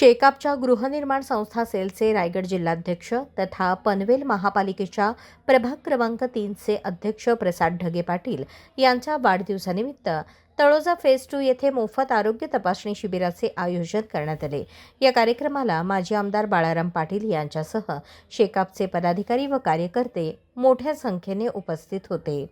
शेकापच्या गृहनिर्माण संस्था सेलचे रायगड जिल्हाध्यक्ष तथा पनवेल महापालिकेच्या प्रभाग क्रमांक तीनचे अध्यक्ष प्रसाद ढगे पाटील यांच्या वाढदिवसानिमित्त तळोजा फेज टू येथे मोफत आरोग्य तपासणी शिबिराचे आयोजन करण्यात आले. या कार्यक्रमाला माजी आमदार बाळाराम पाटील यांच्यासह शेकापचे पदाधिकारी व कार्यकर्ते मोठ्या संख्येने उपस्थित होते.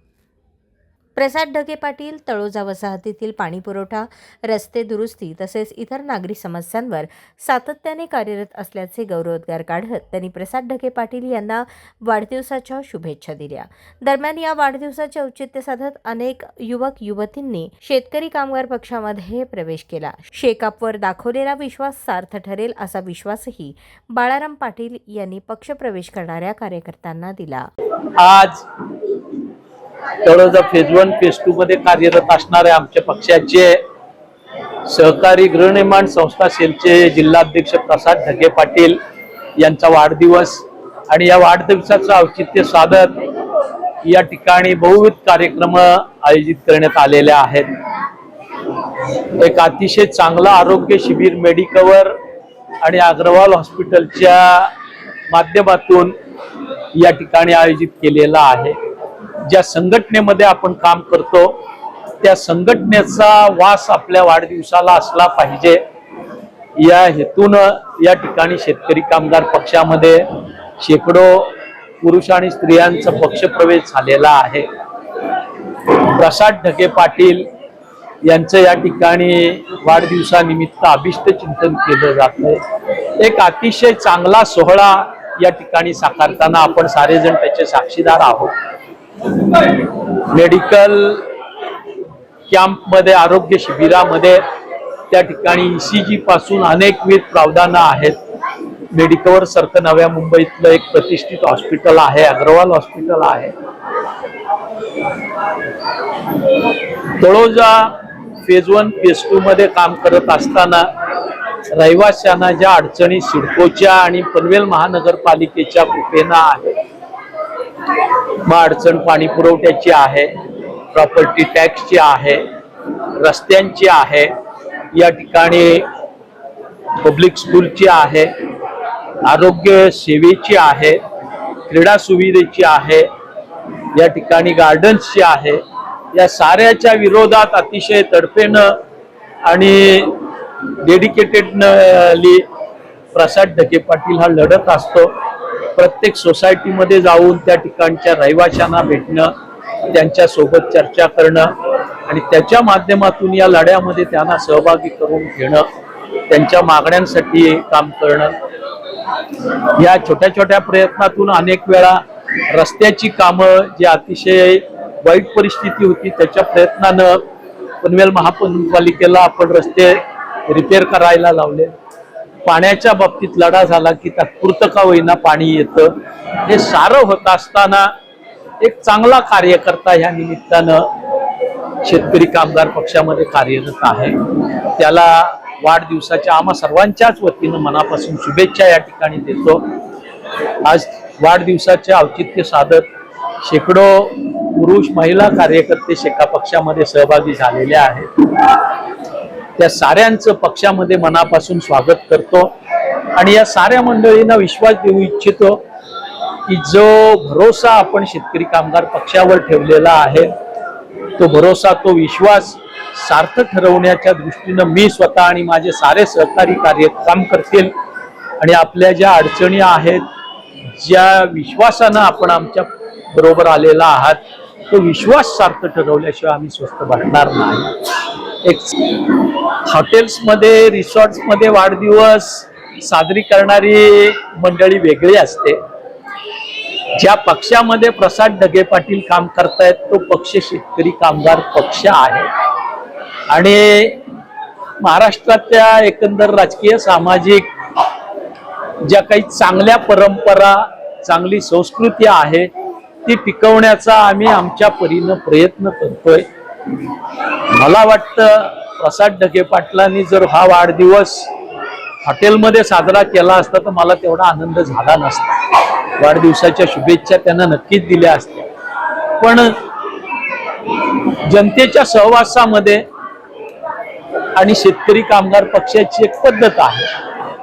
प्रसाद ढगे पाटील तळोजा वसाहतीतील पाणीपुरवठा रस्ते दुरुस्ती तसेच इतर नागरी समस्यांवर सातत्याने कार्यरत असल्याचे गौरवोद्गार काढत त्यांनी प्रसाद ढगे पाटील यांना वाढदिवसाच्या शुभेच्छा दिल्या. दरम्यान या वाढदिवसाचे औचित्य साधत अनेक युवक युवतींनी शेतकरी कामगार पक्षामध्ये प्रवेश केला. शेकापवर दाखवलेला विश्वास सार्थ ठरेल असा विश्वासही बाळाराम पाटील यांनी पक्षप्रवेश करणाऱ्या कार्यकर्त्यांना दिला. आज Taloja phase one phase two मध्ये कार्यरत असणाऱ्या आमच्या पक्षाचे सहकारी गृहनिर्माण संस्था सेलचे जिल्हाध्यक्ष प्रसाद ढगे पाटील यांचा वाढदिवस आणि या वाढदिवसाचं औचित्य साधत या ठिकाणी बहुविध कार्यक्रम आयोजित करण्यात आलेले आहेत. एक अतिशय चांगलं आरोग्य शिबिर मेडिकवर आणि अग्रवाल हॉस्पिटलच्या माध्यमातून या ठिकाणी आयोजित केलेला आहे. ज्या संघटनेमध्ये आपण काम करतो त्या संघटनेचा वास आपल्या वाढदिवसाला असला पाहिजे. या हेतून या ठिकाणी शेतकरी कामगार पक्षामध्ये शेकडो पुरुष आणि स्त्रियांचा पक्षप्रवेश झालेला आहे. प्रसाद ढगे पाटील यांचं या ठिकाणी वाढदिवसानिमित्त अभिष्ट चिंतन केलं जात एक अतिशय चांगला सोहळा या ठिकाणी साकारताना आपण सारेजण त्याचे साक्षीदार आहोत. मेडिकल कॅम्पमध्ये आरोग्य शिबिरामध्ये त्या ठिकाणी ईसीजी पासून अनेकविध प्रावधानं आहेत. मेडिकवर सारखं नव्या मुंबईतलं एक प्रतिष्ठित हॉस्पिटल आहे अग्रवाल हॉस्पिटल आहे. Taloja phase one phase two मध्ये काम करत असताना रहिवाशांना ज्या अडचणी सिडकोच्या आणि पनवेल महानगरपालिकेच्या कृपेनं आहेत मग अडचण पाणी पुरवठ्याची आहे प्रॉपर्टी टॅक्सची आहे रस्त्यांची आहे या ठिकाणी पब्लिक स्कूलची आहे आरोग्य सेवेची आहे क्रीडा सुविधेची आहे या ठिकाणी गार्डन्सची आहे या साऱ्याच्या विरोधात अतिशय तडफेनं आणि डेडिकेटेडली प्रसाद ढके पाटील हा लढत असतो. प्रत्येक सोसायटीमध्ये जाऊन त्या ठिकाणच्या रहिवाशांना भेटणं त्यांच्यासोबत चर्चा करणं आणि त्याच्या माध्यमातून या लढ्यामध्ये त्यांना सहभागी करून घेणं त्यांच्या मागण्यांसाठी काम करणं. या छोट्या छोट्या प्रयत्नातून अनेक वेळा रस्त्याची कामं जी अतिशय वाईट परिस्थिती होती त्याच्या प्रयत्नानं पनवेल महापालिकेला आपण रस्ते रिपेअर करायला लावले. पाण्याच्या बाबतीत लढा झाला की तात्पुरतं का होईना पाणी येतं. हे सारं होत असताना एक चांगला कार्यकर्ता ह्या निमित्तानं शेतकरी कामगार पक्षामध्ये कार्यरत आहे. त्याला वाढदिवसाच्या आम्हा सर्वांच्याच वतीनं मनापासून शुभेच्छा या ठिकाणी देतो. आज वाढदिवसाचे औचित्य साधत शेकडो पुरुष महिला कार्यकर्ते शेका पक्षामध्ये सहभागी झालेले आहेत. त्या साऱ्यांचं पक्षामध्ये मनापासून स्वागत करतो. आणि या साऱ्या मंडळींना विश्वास देऊ इच्छितो की जो भरोसा आपण शेतकरी कामगार पक्षावर ठेवलेला आहे तो भरोसा तो विश्वास सार्थ ठरवण्याच्या दृष्टीनं मी स्वतः आणि माझे सारे सहकारी कार्य काम करतील. आणि आपल्या ज्या अडचणी आहेत ज्या विश्वासानं आपण आमच्या बरोबर आलेला आहात तो विश्वास सार्थ ठरवल्याशिवाय आम्ही स्वस्त बनणार नाही. एक हॉटेल्समध्ये रिसॉर्ट्समध्ये वाढदिवस साजरी करणारी मंडळी वेगळी असते. ज्या पक्षामध्ये प्रसाद ढगे पाटील काम करतायत तो पक्ष शेतकरी कामगार पक्ष आहे. आणि महाराष्ट्रातल्या एकंदर राजकीय सामाजिक ज्या काही चांगल्या परंपरा चांगली संस्कृती आहे ती टिकवण्याचा आम्ही आमच्या परीनं प्रयत्न करतोय. मला वाटतं प्रसाद ढगे पाटलांनी जर हा वाढदिवस हॉटेलमध्ये साजरा केला असता तर मला तेवढा आनंद झाला नसता. वाढदिवसाच्या शुभेच्छा त्यांना नक्कीच दिल्या असत्या. पण जनतेच्या सहवासामध्ये आणि शेतकरी कामगार पक्षाची एक पद्धत आहे.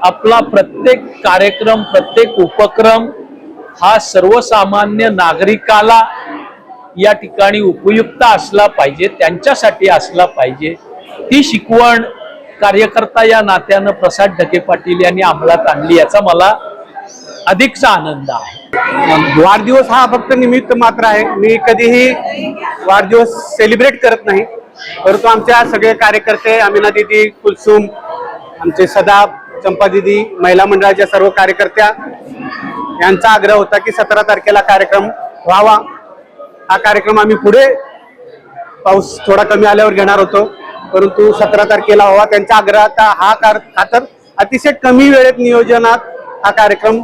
आपला प्रत्येक कार्यक्रम प्रत्येक उपक्रम हा सर्वसामान्य नागरिकाला या ठिकाणी उपयुक्त असला पाहिजे त्यांच्यासाठी असला पाहिजे. ती शिकवण कार्यकर्ता या नात्यानं प्रसाद ढके पाटील यांनी अंमलात आणली याचा मला अधिकचा आनंद आहे. वाढदिवस हा फक्त निमित्त मात्र आहे. मी कधीही वाढदिवस सेलिब्रेट करत नाही. परंतु आमच्या सगळे कार्यकर्ते अमिना दिदी कुलसुम आमचे सदा चंपा दिदी महिला मंडळाच्या सर्व कार्यकर्त्या यांचा आग्रह होता की सतरा तारखेला कार्यक्रम व्हावा. हा कार्यक्रम आम्ही पुढे पाऊस थोडा कमी आल्यावर घेणार होतो. परंतु सतरा तारखेला हवा त्यांच्या आग्रहात हा कार खातर अतिशय कमी वेळेत नियोजनात हा कार्यक्रम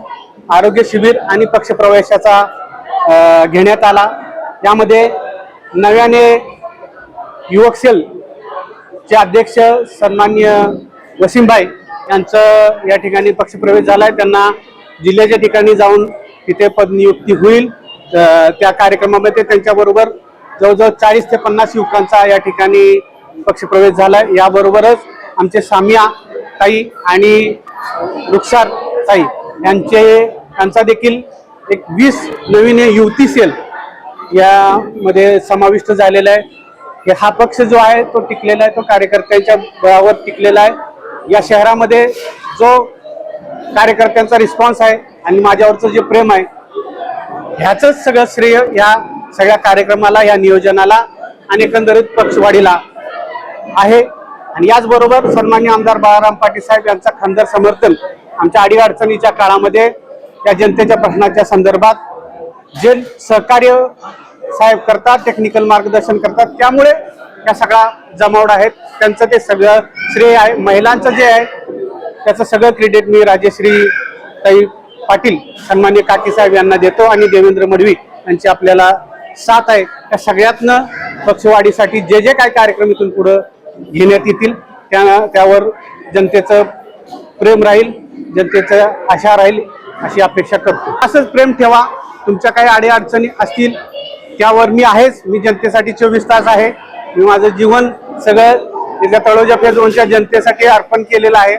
आरोग्य शिबिर आणि पक्षप्रवेशाचा घेण्यात आला. यामध्ये नव्याने युवक सेलचे अध्यक्ष सन्मान्य वसीमभाई यांचं या ठिकाणी पक्षप्रवेश आहे त्यांना जिल्ह्याच्या ठिकाणी जाऊन तिथे पदनियुक्ती होईल. त्या कार्यक्रमामध्ये त्यांच्याबरोबर जवळजवळ चाळीस ते पन्नास युवकांचा या ठिकाणी पक्षप्रवेश झाला. याबरोबरच आमचे सामिया ताई आणि रुक्षार ताई यांचे यांचा देखील एक वीस नवीन युवती सेल यामध्ये समाविष्ट झालेला आहे. हा पक्ष जो आहे तो टिकलेला आहे तो कार्यकर्त्यांच्या बळावर टिकलेला आहे. या शहरामध्ये जो कार्यकर्त्यांचा रिस्पॉन्स आहे आणि माझ्यावरचं जे प्रेम आहे ह्याचंच सगळं श्रेय या सगळ्या कार्यक्रमाला या नियोजनाला आणि एकंदरीत पक्षवाढीला आहे. आणि याचबरोबर सन्मान्य आमदार बाळाराम पाटील साहेब यांचा खंदर समर्थन आमच्या अडीअडचणीच्या काळामध्ये या जनतेच्या प्रश्नाच्या संदर्भात जे सहकार्य साहेब करतात टेक्निकल मार्गदर्शन करतात त्यामुळे या सगळा जमावड आहेत त्यांचं ते सगळं श्रेय आहे. महिलांचं जे आहे त्याचं सगळं क्रेडिट मी राजेश्री ताई पाटील सन्मान्य काकीसाहेब यांना देतो आणि देवेंद्र मडवी यांची आपल्याला साथ आहे. त्या सगळ्यातनं पक्षवाढीसाठी जे जे काय कार्यक्रम इथून पुढं घेण्यात येतील त्या त्यावर जनतेचं प्रेम राहील जनतेचं आशा राहील अशी अपेक्षा करतो. असंच प्रेम ठेवा. तुमच्या काही अडीअडचणी असतील त्यावर मी आहेच. मी जनतेसाठी चोवीस तास आहे. मी माझं जीवन सगळं त्याच्या तळोजा फेज दोनच्या जनतेसाठी अर्पण केलेलं आहे.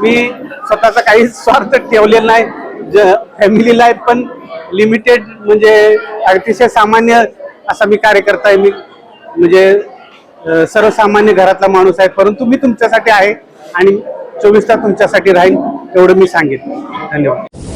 मी स्वतःचा काहीच स्वार्थ ठेवलेला नाही. फॅमिली लाईफ पण लिमिटेड म्हणजे अतिशय सामान्य असा मी कार्यकर्ता आहे. मी म्हणजे सर्वसामान्य घरातला माणूस आहे. परंतु मी तुमच्यासाठी आहे आणि चोवीस तास तुमच्यासाठी राहीन एवढं मी सांगेन. धन्यवाद.